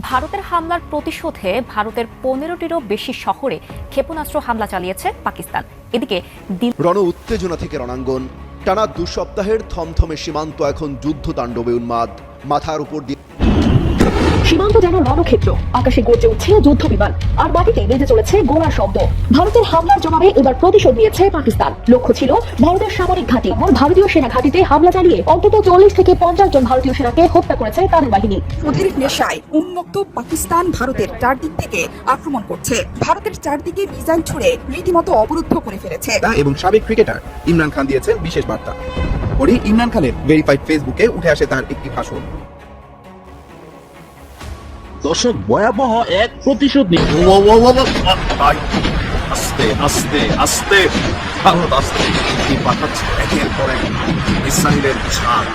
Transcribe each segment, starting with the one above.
ভারতের হামলার প্রতিশোধে ভারতের পনেরোটিরও বেশি শহরে ক্ষেপণাস্ত্র হামলা চালিয়েছে পাকিস্তান। এদিকে রণ উত্তেজনা থেকে রণাঙ্গন। টানা দু সপ্তাহের থমথমে সীমান্ত এখন যুদ্ধ তাণ্ডবে উন্মাদ। মাথার উপর দিয়ে সীমান্ত যেন রণক্ষেত্র। আকাশে গর্জে উঠছে যুদ্ধ বিমান আর মাটিতে বেজে চলেছে গোলার শব্দ। ভারতের হামলার জবাবে এবার প্রতিশোধ নিয়েছে পাকিস্তান। লক্ষ্য ছিল ভারতের সামরিক ঘাঁটি ও ভারতীয় সেনা ঘাঁটিতে হামলা চালিয়ে অন্তত চল্লিশ থেকে পঞ্চাশ জন ভারতীয় সেনাকে হত্যা করেছে তাদের বাহিনী। প্রতির নেশায় উন্মুক্ত পাকিস্তান ভারতের চারদিক থেকে আক্রমণ করছে। ভারতের চারদিকে মিসাইল ছুড়ে রীতিমতো অবরুদ্ধ করে ফেলেছে। এবং সাবেক ক্রিকেটার ইমরান খান দিয়েছেন বিশেষ বার্তা। পরে ইমরান খানের ভেরিফাইড ফেসবুকে উঠে আসে তার একটি ভাষণ। দর্শক ভয়াবহ এক প্রতিশোধ আস্তে আস্তে আস্তে। ভারত আস্তে। পাঠাচ্ছে একের পর এক মিসাইলের ঝাঁক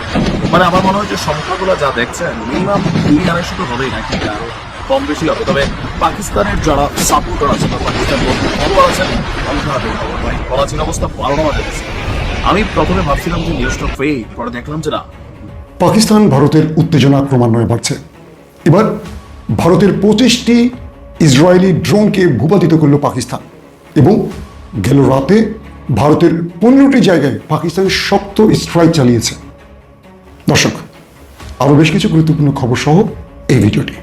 মানে আমার মনে হয় যে সংখ্যাগুলো যা দেখছেন মিনিমাম দুই আড়াইশো তো হবেই নাকি? আরও কম বেশি হবে। তবে পাকিস্তানের যারা সাপোর্টার আছে বা পাকিস্তান ফলোয়ার আছেন খবর ভাই করাচির অবস্থা বারোটা বাজে আমি প্রথমে ভাবছিলাম যে নিউজটা ফেক পরে দেখলাম যে না। পাকিস্তান ভারতের উত্তেজনা ক্রমান্বয়ে বাড়ছে। এবার ভারতের পঁচিশটি ইসরায়েলি ড্রোনকে ভূপাতিত করল পাকিস্তান এবং গেল রাতে ভারতের পনেরোটি জায়গায় পাকিস্তানের শক্ত স্ট্রাইক চালিয়েছে। দর্শক, আরও বেশ কিছু গুরুত্বপূর্ণ খবর সহ এই ভিডিওটি।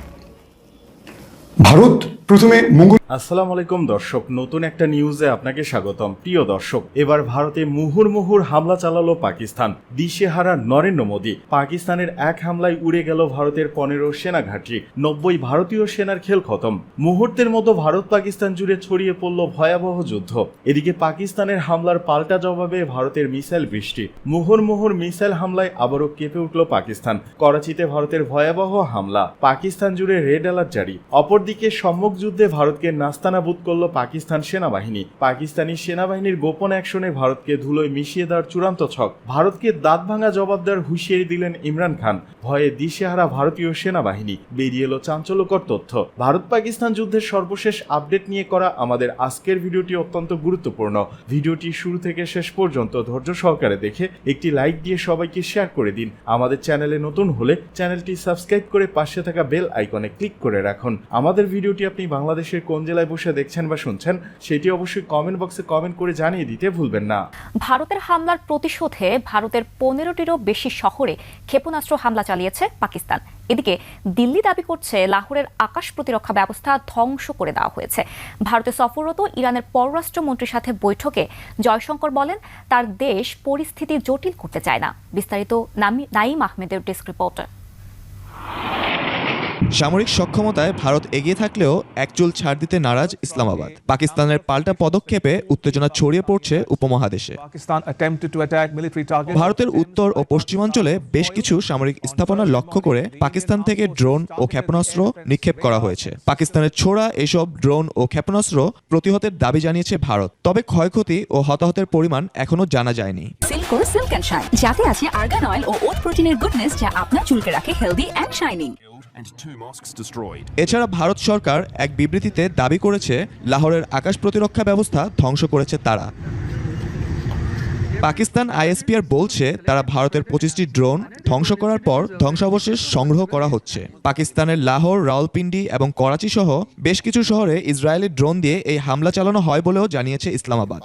ভারত প্রথমে মঙ্গল আসসালামু আলাইকুম দর্শক, নতুন একটা নিউজে আপনাকে স্বাগতম। প্রিয় দর্শক, এবার ভারতে মুহুর মুহুর হামলা চালালো পাকিস্তান। দিশেহারা নরেন্দ্র মোদী, পাকিস্তানের এক হামলায় উড়ে গেল ভারতের পনেরো সেনা ঘাঁটি, নব্বই ভারতীয় সেনার খেল খতম। মুহূর্তের মতো ভারত পাকিস্তান জুড়ে ছড়িয়ে পড়ল ভয়াবহ যুদ্ধ। এদিকে পাকিস্তানের হামলার পাল্টা জবাবে ভারতের মিসাইল বৃষ্টি। মুহুর মুহুর মিসাইল হামলায় আবারও কেঁপে উঠল পাকিস্তান। করাচিতে ভারতের ভয়াবহ হামলা। পাকিস্তান জুড়ে রেড অ্যালার্ট জারি। অপরদিকে সম্মুখ যুদ্ধে ভারতকে নাস্তানাবুদ করল পাকিস্তান সেনাবাহিনী। পাকিস্তানি সেনাবাহিনীর গোপন অ্যাকশনে ভারতকে ধুলোয় মিশিয়ে দেওয়ার চূড়ান্ত ছক। ভারতকে দাঁত ভাঙা জবাব দেওয়ার হুঁশিয়ারি দিলেন ইমরান খান। ভয়ে দিশেহারা ভারতীয় সেনাবাহিনী। বেরিয়ে এলো চাঞ্চল্যকর তথ্য। ভারত পাকিস্তান যুদ্ধের সর্বশেষ আপডেট নিয়ে করা আমাদের আজকের ভিডিওটি অত্যন্ত গুরুত্বপূর্ণ। ভিডিওটি শুরু থেকে শেষ পর্যন্ত ধৈর্য সহকারে দেখে একটি লাইক দিয়ে সবাইকে শেয়ার করে দিন। আমাদের চ্যানেলে নতুন হলে চ্যানেলটি সাবস্ক্রাইব করে পাশে থাকা বেল আইকনে ক্লিক করে রাখুন। আমাদের ভিডিওটি আপনি বাংলাদেশের কোন জেলায় বসে দেখছেন বা শুনছেন, সেটি অবশ্যই কমেন্ট বক্সে কমেন্ট করে জানিয়ে দিতে ভুলবেন না। ভারতের হামলার প্রতিশোধে ভারতের পনেরোটিরও বেশি শহরে ক্ষেপণাস্ত্র হামলা চালিয়েছে পাকিস্তান। এদিকে দিল্লি দাবি করছে লাহোরের আকাশ প্রতিরক্ষা ব্যবস্থা ধ্বংস করে দেওয়া হয়েছে। ভারতে সফররত ইরানের পররাষ্ট্রমন্ত্রীর সাথে বৈঠকে জয়শঙ্কর বলেন, তার দেশ পরিস্থিতি জটিল করতে চায় না। বিস্তারিত নাইম আহমেদের ডেস্ক রিপোর্ট। সামরিক সক্ষমতায় ভারত এগিয়ে থাকলেও একচুল ছাড় দিতে নারাজ ইসলামাবাদ। পাকিস্তানের পাল্টা পদক্ষেপে উত্তেজনা ছড়িয়ে পড়ছে উপমহাদেশে. ভারতের উত্তর ও পশ্চিমাঞ্চলে বেশ কিছু সামরিক স্থাপনা লক্ষ্য করে পাকিস্তান থেকে ড্রোন ও ক্ষেপণাস্ত্র নিক্ষেপ করা হয়েছে। পাকিস্তানের ছোড়া এসব ড্রোন ও ক্ষেপণাস্ত্র প্রতিহতের দাবি জানিয়েছে ভারত। তবে ক্ষয়ক্ষতি ও হতাহতের পরিমাণ এখনও জানা যায়নি। সিল্কোর সিল্ক অ্যান্ড শাইন যাতে আছে আর্গান অয়েল ও ওট প্রোটিনের গুডনেস যা আপনার চুলকে রাখে হেলদি অ্যান্ড শাইনিং এছাড়া ভারত সরকার এক বিবৃতিতে দাবি করেছে, লাহোরের আকাশ প্রতিরক্ষা ব্যবস্থা ধ্বংস করেছে তারা। পাকিস্তান আইএসপিআর বলছে, তারা ভারতের পঁচিশটি ড্রোন ধ্বংস করার পর ধ্বংসাবশেষ সংগ্রহ করা হচ্ছে। পাকিস্তানের লাহোর, রাওয়ালপিন্ডি এবং করাচি সহ বেশ কিছু শহরে ইসরায়েলি ড্রোন দিয়ে এই হামলা চালানো হয় বলেও জানিয়েছে ইসলামাবাদ।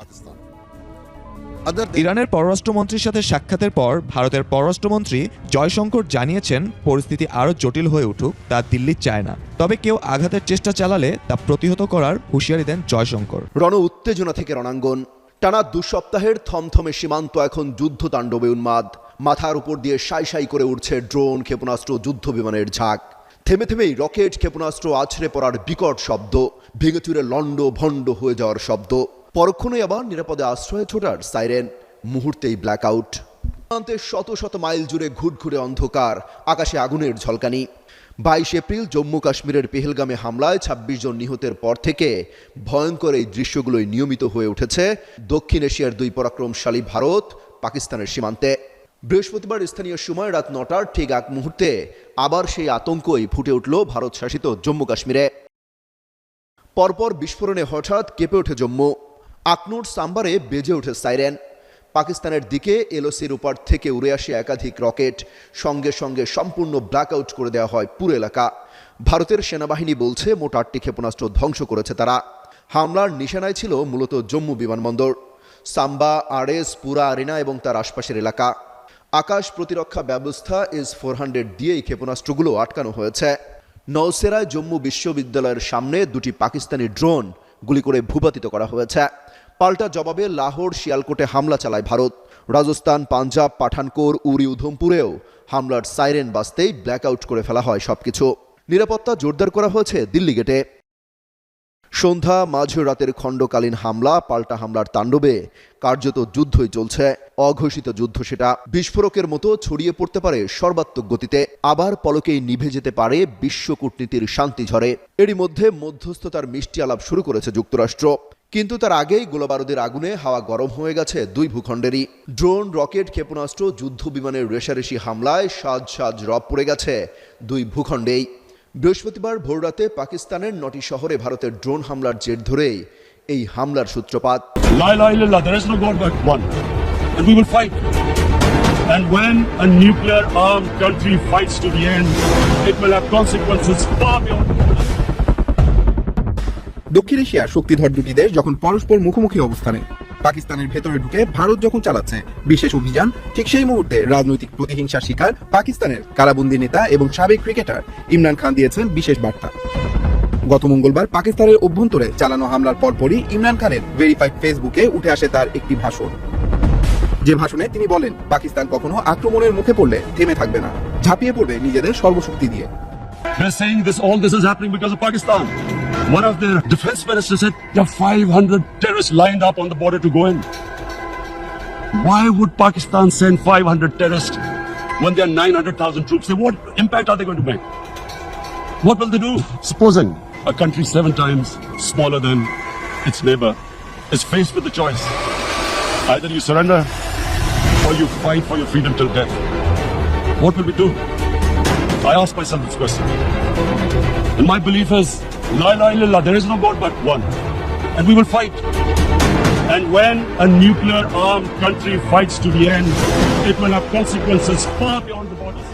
ইরানের পররাষ্ট্রমন্ত্রীর সাথে সাক্ষাতের পর ভারতের পররাষ্ট্রমন্ত্রী জয়শঙ্কর জানিয়েছেন পরিস্থিতি আরও জটিল হয়ে উঠুক তা দিল্লি চায় না। তবে কেউ আঘাতের চেষ্টা চালালে তা প্রতিহত করার হুঁশিয়ারি দেন জয়শঙ্কর। রণ উত্তেজনা থেকে রণাঙ্গন। টানা দু সপ্তাহের থমথমে সীমান্ত এখন যুদ্ধ তাণ্ডবে উন্মাদ। মাথার উপর দিয়ে সাই সাই করে উঠছে ড্রোন ক্ষেপণাস্ত্র যুদ্ধ বিমানের ঝাঁক। থেমে থেমেই রকেট ক্ষেপণাস্ত্র আছড়ে পড়ার বিকট শব্দ। ভেঙে চুরে লন্ড ভণ্ড হয়ে যাওয়ার শব্দ। পরক্ষণেই আবার নিরাপদে আশ্রয়ে ছোটার সাইরেন। মুহূর্তেই ব্ল্যাক আউট সীমান্তে শত শত মাইল জুড়ে ঘুটঘুরে অন্ধকার। আকাশে আগুনের ঝলকানি। বাইশ এপ্রিল জম্মু কাশ্মীরের পেহেলগামে হামলায় ২৬ জন নিহতের পর থেকে ভয়ঙ্কর এই দৃশ্যগুলোই নিয়মিত হয়ে উঠেছে দক্ষিণ এশিয়ার দুই পরাক্রমশালী ভারত, পাকিস্তানের সীমান্তে। বৃহস্পতিবার স্থানীয় সময় রাত নটার ঠিক এক মুহূর্তে আবার সেই আতঙ্কই ফুটে উঠল ভারত শাসিত জম্মু কাশ্মীরে। পরপর বিস্ফোরণে হঠাৎ কেঁপে ওঠে জম্মু। আকনুর সাম্বারে বেজে ওঠে সাইরেন। পাকিস্তানের দিকে এলওসির উপর থেকে উড়ে আসে একাধিক রকেট। সঙ্গে সঙ্গে সম্পূর্ণ ব্ল্যাকআউট করে দেওয়া হয় পুরো এলাকা। ভারতের সেনাবাহিনী বলছে, মোট আটটি ক্ষেপণাস্ত্র ধ্বংস করেছে তারা। হামলার নিশানায় ছিল মূলত জম্মু বিমানবন্দর। সাম্বা, আরএস, পুরা আরিনা এবং তার আশপাশের এলাকা। আকাশ প্রতিরক্ষা ব্যবস্থা এস ফোর হান্ড্রেড দিয়ে এই ক্ষেপণাস্ত্রগুলো আটকানো হয়েছে। নওসেরায় জম্মু বিশ্ববিদ্যালয়ের সামনে দুটি পাকিস্তানি ড্রোন গুলি করে ভূপাতিত করা হয়েছে। পাল্টা জবাবে লাহোর শিয়ালকোটে হামলা চালায় ভারত। রাজস্থান, পাঞ্জাব পাঠানকোর উরি, উধমপুরেও হামলার সাইরেন বাজতেই ব্ল্যাকআউট করে ফেলা হয় সবকিছু। নিরাপত্তা জোরদার করা হয়েছে দিল্লি গেটে। সন্ধ্যা মাঝ রাতের খণ্ডকালীন হামলা, পাল্টা হামলার তাণ্ডবে কার্যত যুদ্ধই চলছে। অঘোষিত যুদ্ধ সেটা বিস্ফোরকের মতো ছড়িয়ে পড়তে পারে সর্বাত্মক গতিতে। আবার পলকেই নিভে যেতে পারে বিশ্ব কূটনীতির শান্তি ঝরে এরই মধ্যে মধ্যস্থতার মিষ্টি আলাপ শুরু করেছে যুক্তরাষ্ট্র। কিন্তু তার আগেই গোলাবারুদের আগুনে হাওয়া গরম হয়ে গেছে দুই ভূখণ্ডেরই। ড্রোন রকেট ক্ষেপণাস্ত্র যুদ্ধ বিমানের রেশারেশি হামলায় সাজ সাজ রব পড়ে গেছে দুই ভূখণ্ডেই। বৃহস্পতিবার ভোররাতে পাকিস্তানের নটি শহরে ভারতের ড্রোন হামলার জের ধরেই এই হামলার সূত্রপাত. And when a nuclear armed country fights to the end, it will have consequences far beyond. দক্ষিণ এশিয়ার শক্তিধর দুটি দেশ যখন পরস্পর মুখোমুখি অবস্থানে পাকিস্তানের ভেতরে ঢুকে ভারত যখন চালাচ্ছে বিশেষ অভিযান, ঠিক সেই মুহূর্তে রাজনৈতিক প্রতিহিংসার শিকার পাকিস্তানের কারাবন্দী নেতা এবং সাবেক ক্রিকেটার ইমরান খান দিয়েছেন বিশেষ বার্তা। গত মঙ্গলবার পাকিস্তানের অভ্যন্তরে চালানো হামলার পরপরই ইমরান খানের ভেরিফাইড ফেসবুকে উঠে আসে তার একটি ভাষণ। যে ভাষণে তিনি বলেন, পাকিস্তান কখনো আক্রমণের মুখে পড়লে থেমে থাকবে না, ঝাঁপিয়ে পড়বে নিজেদের সর্বশক্তি দিয়ে। They're saying this, all this is happening because of Pakistan. One of their defense ministers said there are 500 terrorists lined up on the border to go in. Why would Pakistan send 500 terrorists when there are 900,000 troops? Say, what impact are they going to make? What will they do? Supposing a country seven times smaller than its neighbor is faced with the choice either you surrender or you fight for your freedom till death. What will we do? I ask myself this question. And my belief is, La ilaha illallah, there is no God but one. And we will fight. And when a nuclear armed country fights to the end, it will have consequences far beyond the borders.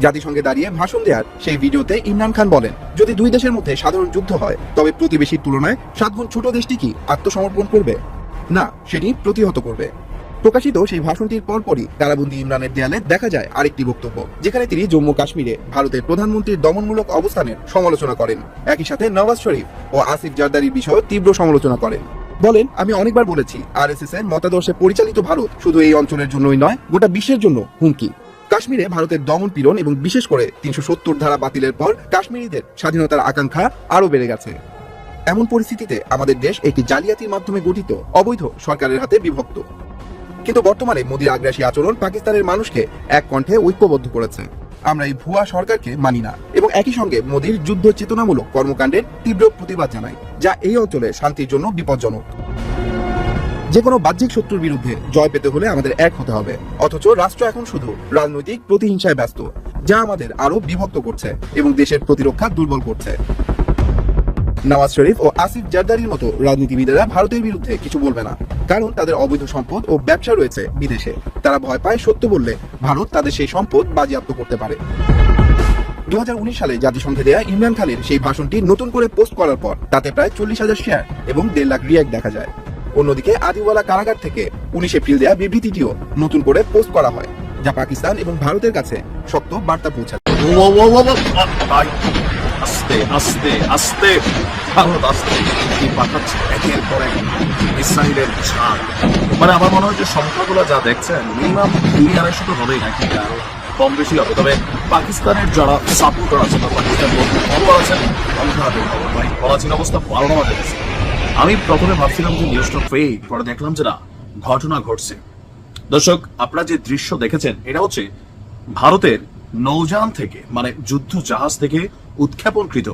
জাতিসংঘে দাঁড়িয়ে ভাষণ দেওয়ার সেই ভিডিওতে ইমরান খান বলেন যদি দুই দেশের মধ্যে সাধারণ যুদ্ধ হয় তবে প্রতিবেশীর তুলনায় সাতগুণ ছোট দেশটি কি আত্মসমর্পণ করবে না সেটি প্রতিহত করবে প্রকাশিত সেই ভাষণটির পরপরই কারাবন্দি ইমরানের দেয়ালে দেখা যায় আরেকটি বক্তব্য, যেখানে তিনি জম্মু কাশ্মীরে ভারতের প্রধানমন্ত্রীর দমনমূলক অবস্থানের সমালোচনা করেন। একই সাথে নওয়াজ শরীফ ও আসিফ জারদারির বিষয়ে তীব্র সমালোচনা করেন। বলেন, আমি অনেকবার বলেছি আরএসএস এর মতাদর্শে পরিচালিত ভারত শুধু এই অঞ্চলের জন্যই নয়, গোটা বিশ্বের জন্য হুমকি। কাশ্মীরে ভারতের দমন পীড়ন এবং বিশেষ করে তিনশো সত্তর ধারা বাতিলের পর কাশ্মীরিদের স্বাধীনতার আকাঙ্ক্ষা আরও বেড়ে গেছে। এমন পরিস্থিতিতে আমাদের দেশ একটি জালিয়াতির মাধ্যমে গঠিত, অবৈধ সরকারের হাতে বিভক্ত। কিন্তু বর্তমানে মোদীর আগ্রাসী আচরণ পাকিস্তানের মানুষকে এক কণ্ঠে ঐক্যবদ্ধ করেছে। আমরা এই ভুয়া সরকারকে মানি না এবং একই সঙ্গে মোদীর যুদ্ধ চেতনামূলক কর্মকাণ্ডের তীব্র প্রতিবাদ জানাই, যা এই অঞ্চলে শান্তির জন্য বিপজ্জনক। যে কোনো বাহ্যিক শত্রুর বিরুদ্ধে জয় পেতে হলে আমাদের এক হতে হবে। অথচ রাষ্ট্র এখন শুধু রাজনৈতিক প্রতিহিংসায় ব্যস্ত, যা আমাদের আরও বিভক্ত করছে এবং দেশের প্রতিরক্ষা দুর্বল করছে। নওয়াজ শরীফ ও আসিফ জারদারির মতো রাজনীতিবিদেরা ভারতের বিরুদ্ধে কিছু বলবে না কারণ তাদের অবৈধ সম্পদ ও ব্যবসা রয়েছে বিদেশে তারা ভয় পায় সত্য বললে ভারত তাদের সেই সম্পদ বাজেয়াপ্ত করতে পারে দুহাজার উনিশ সালে জাতিসংঘে দেয়া ইমরান খানের সেই ভাষণটি নতুন করে পোস্ট করার পর তাতে প্রায় চল্লিশ হাজার শেয়ার এবং দেড় লাখ রিয়াক্ট দেখা যায় অন্যদিকে আদিওয়ালা কারাগার থেকে উনিশ এপ্রিল দেয়া বিবৃতিটিও নতুন করে পোস্ট করা হয় যা পাকিস্তান এবং ভারতের কাছে শক্ত বার্তা পৌঁছায় আস্তে আস্তে আস্তে। ভারত আস্তে। কি পাঠাচ্ছে একের পর ইসরায়েলের ছাড় মানে আমার মনে হয় যে সংখ্যাগুলো যা দেখছেন, মিনিমাম দুই আড়াইশো তো হবেই নাকি? কম বেশি হবে। তবে পাকিস্তানের যারা সাপোর্টার আছে বা পাকিস্তান ফলোয়ার আছেন সংখ্যা হাতে খবর, ভাই। অবস্থা বাজে গেছে আমি প্রথমে ভাবছিলাম যে নিউজটা ফেক পরে দেখলাম যে না, ঘটনা ঘটছে। দর্শক, আপনারা যে দৃশ্য দেখেছেন, এটা হচ্ছে ভারতের নৌযান থেকে মানে যুদ্ধ জাহাজ থেকে উৎক্ষেপণকৃত।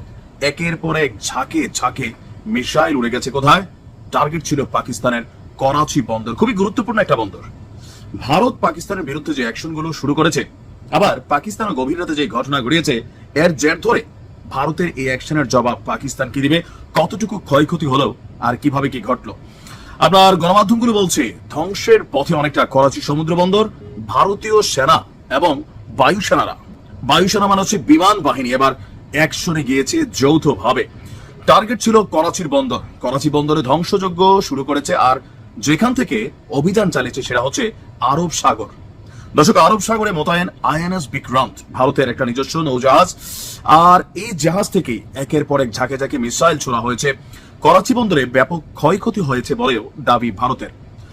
একের পর এক ঝাঁকে ঝাঁকে মিসাইল উড়ে গেছে কোথায়? টার্গেট ছিল পাকিস্তানের করাচি বন্দর। খুবই গুরুত্বপূর্ণ একটা বন্দর। ভারত পাকিস্তানের বিরুদ্ধে যে অ্যাকশনগুলো শুরু করেছে, আবার পাকিস্তান গভীর রাতে যে ঘটনা ঘটিয়েছে, এর জের ধরে ভারতের এই অ্যাকশনের জবাব পাকিস্তান কি দিবে? কতটুকু ক্ষয়ক্ষতি হলো আর কীভাবে কি ঘটলো? আপনার গণমাধ্যমগুলো বলছে, ধ্বংসের পথে অনেকটা করাচি সমুদ্র বন্দর, ভারতীয় সেনা এবং বায়ুসেনারা বায়ুসেনা মানে হচ্ছে বিমান বাহিনী। এবার একসরে গিয়েছে যৌথভাবে। টার্গেট ছিল করাচির বন্দর। করাচি বন্দরে ধ্বংসযজ্ঞ শুরু করেছে আর যেখান থেকে অভিযান চালিয়েছে সেটা হচ্ছে আরব সাগর। দর্শক, আরব সাগরে মোতায়েন আইএনএস বিক্রান্ত ভারতের একটা নিজস্ব নৌজাহাজ। আর এই জাহাজ থেকে একের পর এক ঝাঁকে ঝাঁকে মিসাইল ছোড়া হয়েছে। করাচি বন্দরে ব্যাপক ক্ষয়ক্ষতি হয়েছে বলেও দাবি ভারতের।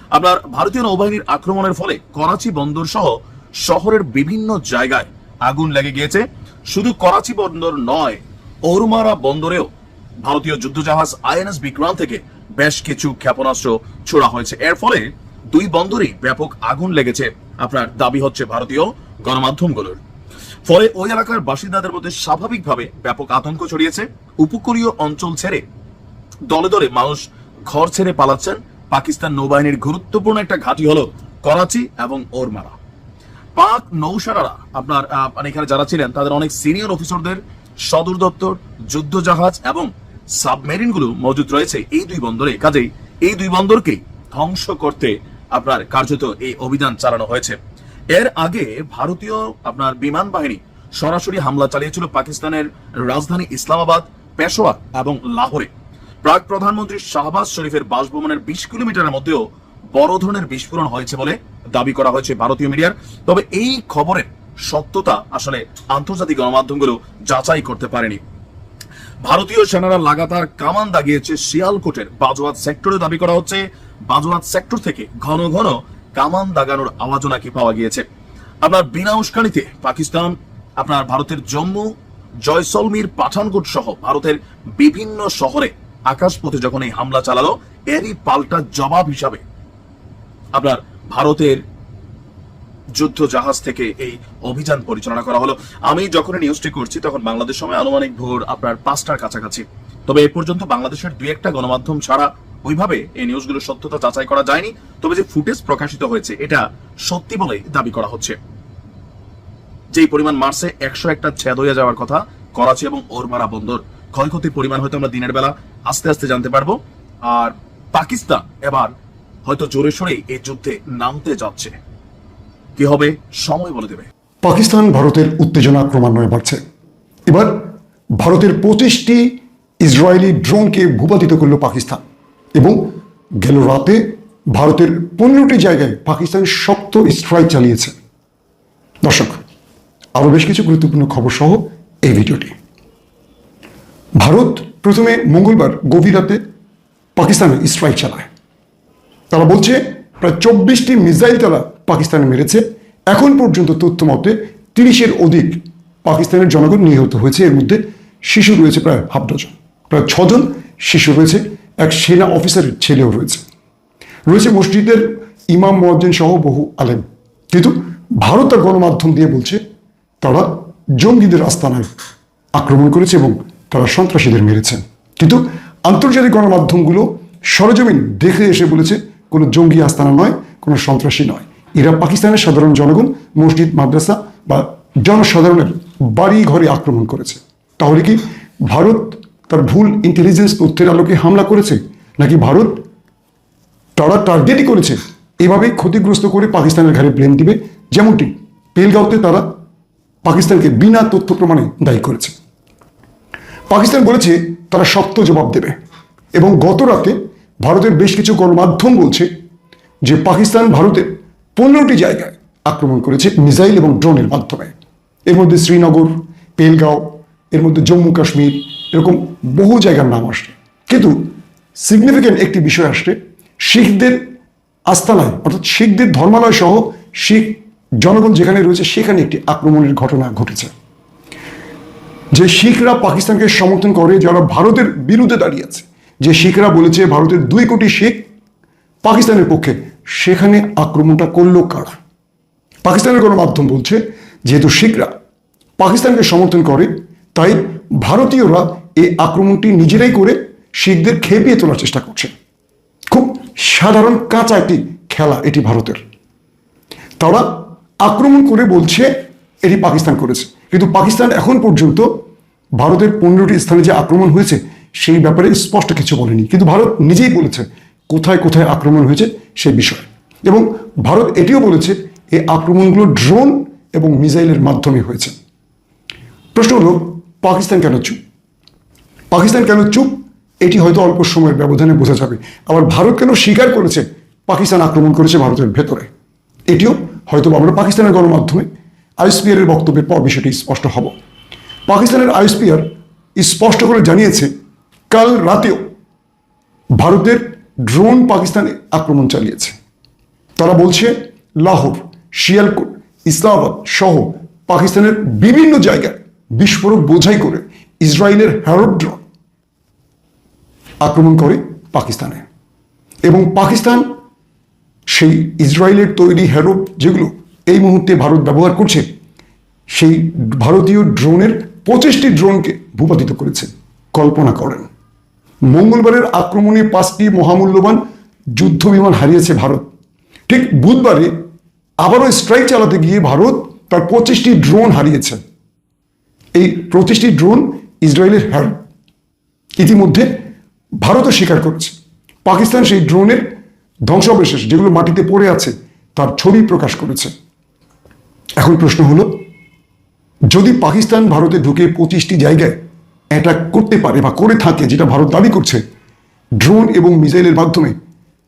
আপনার ভারতীয় নৌবাহিনীর আক্রমণের ফলে করাচি বন্দর সহ শহরের বিভিন্ন জায়গায় আগুন লেগে গিয়েছে। শুধু করাচি বন্দর নয় ওরমারা বন্দরেও ভারতীয় যুদ্ধজাহাজ আইএনএস বিক্রান্ত থেকে বেশ কিছু ক্ষেপণাস্ত্র ছোড়া হয়েছে। এর ফলে দুই বন্দরেই ব্যাপক আগুন লেগেছে, আপনার দাবি হচ্ছে ভারতীয় গণমাধ্যমগুলোর। ফলে ওই এলাকার বাসিন্দাদের মধ্যে স্বাভাবিকভাবে ব্যাপক আতঙ্ক ছড়িয়েছে। উপকূলীয় অঞ্চল ছেড়ে দলে দলে মানুষ ঘর ছেড়ে পালাচ্ছেন। পাকিস্তান নৌবাহিনীর গুরুত্বপূর্ণ একটা ঘাঁটি হলো করাচি এবং ওরমারা পাক নৌসারারা আপনার মানে এখানে যারা ছিলেন, তাদের অনেক সিনিয়র অফিসারদের সদর দপ্তর, যুদ্ধ জাহাজ এবং সাবমেরিনগুলো মজুদ রয়েছে এই দুই বন্দরে। কাজেই এই দুই বন্দরকেই ধ্বংস করতে আপনার কার্যত এই অভিযান চালানো হয়েছে। এর আগে ভারতীয় আপনার বিমান বাহিনী সরাসরি হামলা চালিয়েছিল পাকিস্তানের রাজধানী ইসলামাবাদ পেশোয়া এবং লাহোরে। প্রাক প্রধানমন্ত্রী শাহবাজ শরীফের বাসভবনের বিশ কিলোমিটারের মধ্যেও বড় ধরনের বিস্ফোরণ হয়েছে বলে দাবি করা হয়েছে ভারতীয় মিডিয়ার। তবে এই খবরের সত্যতা আসলে আন্তর্জাতিক গণমাধ্যমগুলো যাচাই করতে পারেনি। ভারতীয় সেনারা লাগাতার কামান দাগিয়েছে শিয়ালকোটের বাজোয়াত সেক্টরে। দাবি করা হচ্ছে বাজোয়াত সেক্টর থেকে ঘন ঘন কামান দাগানোর আওয়াজও নাকি পাওয়া গিয়েছে। আপনার বিনা উস্কানিতে পাকিস্তান, আপনার ভারতের জম্মু, জয়সলমীর পাঠানকোট সহ ভারতের বিভিন্ন শহরে আকাশপথে যখন এই হামলা চালালো, এরই পাল্টা জবাব হিসাবে আপনার ভারতের যুদ্ধ জাহাজ থেকে এই অভিযান পরিচালনা করা হলো। আমি যখন নিউজটি করছি, তখন বাংলাদেশ সময় আনুমানিক ভোর আপনার পাঁচটার কাছাকাছি। তবে এ পর্যন্ত বাংলাদেশের দুই একটা গণমাধ্যম ছাড়া ওইভাবে এই নিউজগুলোর সত্যতা যাচাই করা যায়নি। তবে যে ফুটেজ প্রকাশিত হয়েছে, এটা সত্যি বলেই দাবি করা হচ্ছে। যেই পরিমাণ মার্চে একশো একটা ছেদ হয়ে যাওয়ার কথা করাচি এবং ওরমারা বন্দর। ক্ষয়ক্ষতির পরিমাণ হয়তো আমরা দিনের বেলা আস্তে আস্তে জানতে পারব। আর পাকিস্তান এবার হয়তো জোরে সোরেই এই যুদ্ধে নামতে যাচ্ছে। কি হবে? সময় বলে দেবে। পাকিস্তান ভারতের উত্তেজনা ক্রমান্বয়ে বাড়ছে। এবার ভারতের পঁচিশটি ইসরায়েলি ড্রোনকে ভূপাতিত করল পাকিস্তান এবং গেল রাতে ভারতের পনেরোটি জায়গায় পাকিস্তান শক্ত স্ট্রাইক চালিয়েছে। দর্শক, আরও বেশ কিছু গুরুত্বপূর্ণ খবর সহ এই ভিডিওটি। ভারত প্রথমে মঙ্গলবার গভীর রাতে পাকিস্তানে স্ট্রাইক চালায়। তারা বলছে, প্রায় চব্বিশটি মিসাইল তারা পাকিস্তানে মেরেছে। এখন পর্যন্ত তথ্য মতে তিরিশের অধিক পাকিস্তানের জনগণ নিহত হয়েছে। এর মধ্যে শিশু রয়েছে প্রায় হাফ ডজন, প্রায় ছজন শিশু রয়েছে, এক সেনা অফিসারের ছেলেও রয়েছে। রয়েছে মসজিদের ইমাম মোয়াজ্জিন সহ বহু আলেম। কিন্তু ভারত তার গণমাধ্যম দিয়ে বলছে, তারা জঙ্গিদের আস্তানায় আক্রমণ করেছে এবং তারা সন্ত্রাসীদের মেরেছে। কিন্তু আন্তর্জাতিক গণমাধ্যমগুলো সরজমিন দেখে এসে বলেছে কোনো জঙ্গি আস্তানা নয়, কোনো সন্ত্রাসী নয়। এরা পাকিস্তানের সাধারণ জনগণ, মসজিদ, মাদ্রাসা বা জনসাধারণের বাড়ি ঘরে আক্রমণ করেছে। তাহলে কি ভারত তার ভুল ইন্টেলিজেন্স তথ্যের আলোকে হামলা করেছে, নাকি ভারত তারা টার্গেটই করেছে? এভাবেই ক্ষতিগ্রস্ত করে পাকিস্তানের ঘাড়ে ব্লেম দিবে, যেমনটি পেলগাঁওতে তারা পাকিস্তানকে বিনা তথ্য প্রমাণে দায়ী করেছে। পাকিস্তান বলেছে তারা শক্ত জবাব দেবে এবং গত রাতে ভারতের বেশ কিছু গণমাধ্যম বলছে যে পাকিস্তান ভারতের পনেরোটি জায়গায় আক্রমণ করেছে মিসাইল এবং ড্রোনের মাধ্যমে। এর মধ্যে শ্রীনগর, পেলগাঁও, এর মধ্যে জম্মু কাশ্মীর, এরকম বহু জায়গার নাম আসছে। কিন্তু সিগনিফিক্যান্ট একটি বিষয় আসছে, শিখদের আস্তানায় অর্থাৎ শিখদের ধর্মালয় সহ শিখ জনগণ যেখানে রয়েছে সেখানে একটি আক্রমণের ঘটনা ঘটেছে। যে শিখরা পাকিস্তানকে সমর্থন করে, যারা ভারতের বিরুদ্ধে দাঁড়িয়ে আছে যে শিখরা বলেছে ভারতের দুই কোটি শিখ পাকিস্তানের পক্ষে। সেখানে আক্রমণটা করল কারা? পাকিস্তানের গণমাধ্যম বলছে, যেহেতু শিখরা পাকিস্তানকে সমর্থন করে, তাই ভারতীয়রা এই আক্রমণটি নিজেরাই করে শিখদের খেপিয়ে তোলার চেষ্টা করছে। খুব সাধারণ কাঁচা একটি খেলা এটি ভারতের। তারা আক্রমণ করে বলছে, এটি পাকিস্তান করেছে। কিন্তু পাকিস্তান এখন পর্যন্ত ভারতের পনেরোটি স্থানে যে আক্রমণ হয়েছে সেই ব্যাপারে স্পষ্ট কিছু বলেনি। কিন্তু ভারত নিজেই বলেছে কোথায় কোথায় আক্রমণ হয়েছে সে বিষয়ে। এবং ভারত এটিও বলেছে এই আক্রমণগুলো ড্রোন এবং মিসাইলের মাধ্যমে হয়েছে। প্রশ্ন হলো, পাকিস্তান কেন চুপ? পাকিস্তান কেন চুপ? এটি হয়তো অল্প সময়ের ব্যবধানে বোঝা যাবে। আবার ভারত কেন স্বীকার করেছে পাকিস্তান আক্রমণ করেছে ভারতের ভেতরে? এটিও হয়তো আমরা পাকিস্তানের গণমাধ্যমে আইএসপিআর এর বক্তব্যের পর বিষয়টি স্পষ্ট হব। পাকিস্তানের আইএসপিআর স্পষ্ট করে জানিয়েছে কাল রাতেও ভারতের ড্রোন পাকিস্তানে আক্রমণ চালিয়েছে। তারা বলছে, লাহোর, শিয়ালকোট, ইসলামাবাদ সহ পাকিস্তানের বিভিন্ন জায়গায় বিস্ফোরক বোঝাই করে ইসরায়েলের হ্যারোড ড্রোন আক্রমণ করে পাকিস্তানে। এবং পাকিস্তান সেই ইসরায়েলের তৈরি হ্যারোপ যেগুলো এই মুহূর্তে ভারত ব্যবহার করছে, সেই ভারতীয় ড্রোনের পঁচিশটি ড্রোনকে ভূপাতিত করেছে। কল্পনা করেন। মঙ্গলবারের আক্রমণে পাঁচটি মহামূল্যবান যুদ্ধ বিমান হারিয়েছে ভারত। ঠিক বুধবারে আবারও স্ট্রাইক চালাতে গিয়ে ভারত তার পঁচিশটি ড্রোন হারিয়েছে। এই পঁচিশটি ড্রোন ইসরায়েলের হ্যার ইতিমধ্যে ভারতও স্বীকার করছে। পাকিস্তান সেই ড্রোনের ধ্বংসাবশেষ যেগুলো মাটিতে পড়ে আছে, তার ছবি প্রকাশ করেছে। এখন প্রশ্ন হলো, যদি পাকিস্তান ভারতে ঢুকে পঁচিশটি জায়গায় অ্যাটাক করতে পারে বা করে থাকে, যেটা ভারত দাবি করছে ড্রোন এবং মিসাইলের মাধ্যমে।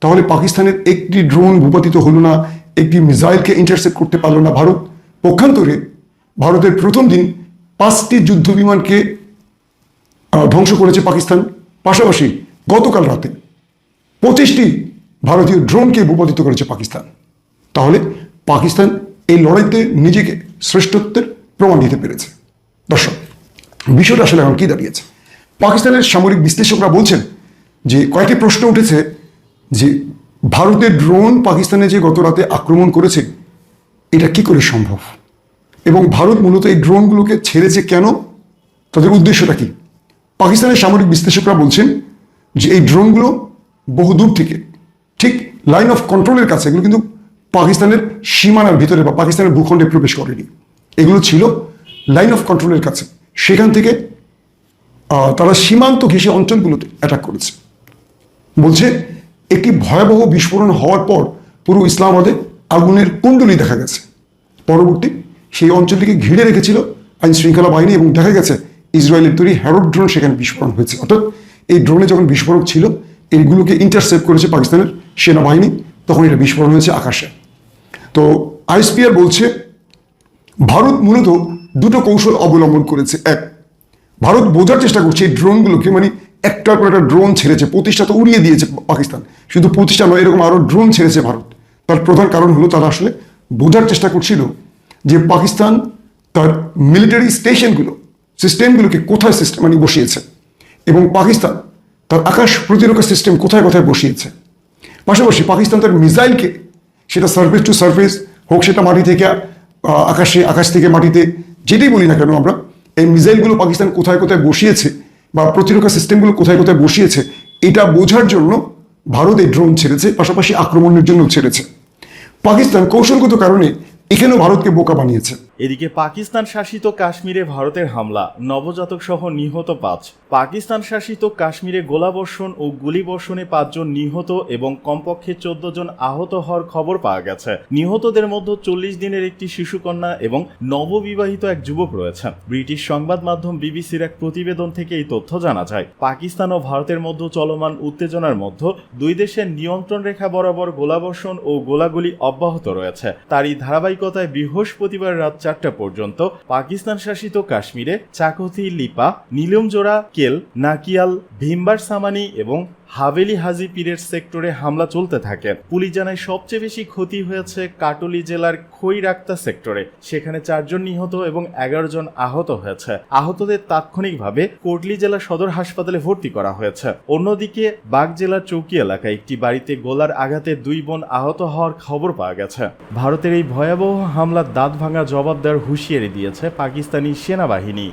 তাহলে পাকিস্তানের একটি ড্রোন ভূপাতিত হলো না, একটি মিসাইলকে ইন্টারসেপ্ট করতে পারল না ভারত। পক্ষান্তরে ভারতের প্রথম দিন পাঁচটি যুদ্ধ বিমানকে ধ্বংস করেছে পাকিস্তান। পাশাপাশি গতকাল রাতে পঁচিশটি ভারতীয় ড্রোনকে ভূপাতিত করেছে পাকিস্তান। তাহলে পাকিস্তান এই লড়াইতে নিজেকে শ্রেষ্ঠত্বের প্রমাণ দিতে পেরেছে। দর্শক বিষয়টা আসলে এখন কি দাঁড়িয়েছে? পাকিস্তানের সামরিক বিশ্লেষকরা বলছেন যে কয়েকটি প্রশ্ন উঠেছে যে ভারতের ড্রোন পাকিস্তানে যে গত রাতে আক্রমণ করেছে, এটা কি করে সম্ভব? এবং ভারত মূলত এই ড্রোনগুলোকে ছেড়েছে কেন? তাদের উদ্দেশ্যটা কি? পাকিস্তানের সামরিক বিশ্লেষকরা বলছেন যে এই ড্রোনগুলো বহু দূর থেকে, ঠিক লাইন অফ কন্ট্রোলের কাছে, এগুলো কিন্তু পাকিস্তানের সীমানার ভিতরে বা পাকিস্তানের ভূখণ্ডে প্রবেশ করেনি। এগুলো ছিল লাইন অফ কন্ট্রোলের কাছে। সেখান থেকে তারা সীমান্ত ঘেঁষে অঞ্চলগুলোতে অ্যাটাক করেছে। বলছে, একটি ভয়াবহ বিস্ফোরণ হওয়ার পর পুরো ইসলামাবাদে আগুনের কুণ্ডলি দেখা গেছে। পরবর্তী সেই অঞ্চলটিকে ঘিরে রেখেছিল আইন শৃঙ্খলা বাহিনী এবং দেখা গেছে ইসরায়েলের তৈরি হ্যারোড ড্রোন সেখানে বিস্ফোরণ হয়েছে। অর্থাৎ এই ড্রোনে যখন বিস্ফোরক ছিল এইগুলোকে ইন্টারসেপ্ট করেছে পাকিস্তানের সেনাবাহিনী, তখন এটা বিস্ফোরণ হয়েছে আকাশে। তো আইএসপিআর বলছে, ভারত মূলত দুটো কৌশল অবলম্বন করেছে। এক, ভারত বোঝার চেষ্টা করছে এই ড্রোনগুলোকে মানে একটার পর একটা ড্রোন ছেড়েছে, প্রতিষ্ঠা তো উড়িয়ে দিয়েছে পাকিস্তান। শুধু প্রতিষ্ঠা নয়, এরকম আরও ড্রোন ছেড়েছে ভারত। তার প্রধান কারণ হলো তারা আসলে বোঝার চেষ্টা করছিল যে পাকিস্তান তার মিলিটারি স্টেশনগুলো, সিস্টেমগুলোকে কোথায় সিস্টেম মানে বসিয়েছে। এবং পাকিস্তান তার আকাশ প্রতিরক্ষা সিস্টেম কোথায় কোথায় বসিয়েছে। পাশাপাশি পাকিস্তান তার মিসাইলকে, সেটা সার্ফেস টু সার্ফেস হোক, সেটা মাটি থেকে আকাশে, আকাশ থেকে মাটিতে যেটাই বলি না কেন আমরা, এই মিসাইলগুলো পাকিস্তান কোথায় কোথায় বসিয়েছে বা প্রতিরক্ষা সিস্টেমগুলো কোথায় কোথায় বসিয়েছে, এটা বোঝার জন্য ভারত এই ড্রোন ছেড়েছে, পাশাপাশি আক্রমণের জন্য ছেড়েছে। পাকিস্তান কৌশলগত কারণে এখানেও ভারতকে বোকা বানিয়েছে। এদিকে পাকিস্তান শাসিত কাশ্মীরে ভারতের হামলা, নবজাতক সহ নিহত পাঁচ। পাকিস্তান শাসিত কাশ্মীরে গোলাবর্ষণ ও গুলিবর্ষণে পাঁচজন নিহত এবং কমপক্ষে চোদ্দ জন আহত হওয়ার খবর পাওয়া গেছে। নিহতদের মধ্যে চল্লিশ দিনের একটি শিশুকন্যা এবং নববিবাহিত এক যুবক রয়েছে। ব্রিটিশ সংবাদ মাধ্যম বিবিসির এক প্রতিবেদন থেকে এই তথ্য জানা যায়। পাকিস্তান ও ভারতের মধ্যে চলমান উত্তেজনার মধ্যে দুই দেশের নিয়ন্ত্রণ রেখা বরাবর গোলাবর্ষণ ও গোলাগুলি অব্যাহত রয়েছে। তারই ধারাবাহিকতায় বৃহস্পতিবার রাত চারটা পর্যন্ত পাকিস্তান শাসিত কাশ্মীরে চাকতি লিপা নীলমজোড়া কেল নাকিয়াল ভিম্বার সামানি এবং হাভেলি হাজি পীরের সেক্টরে হামলা চলতে থাকে। পুলিশ জানায় সবচেয়ে বেশি ক্ষতি হয়েছে কাটলি জেলার খৈরাক্তা সেক্টরে। সেখানে চারজন নিহত এবং এগারো জন আহত হয়েছে। আহতদের তাৎক্ষণিকভাবে কোটলি জেলা সদর হাসপাতালে ভর্তি করা হয়েছে। অন্যদিকে বাগ জেলার চৌকি এলাকায় একটি বাড়িতে গোলার আঘাতে দুই বোন আহত হওয়ার খবর পাওয়া গেছে। ভারতের এই ভয়াবহ হামলার দাঁত ভাঙা জবাব দেওয়ার হুঁশিয়ারি দিয়েছে পাকিস্তানি সেনাবাহিনী।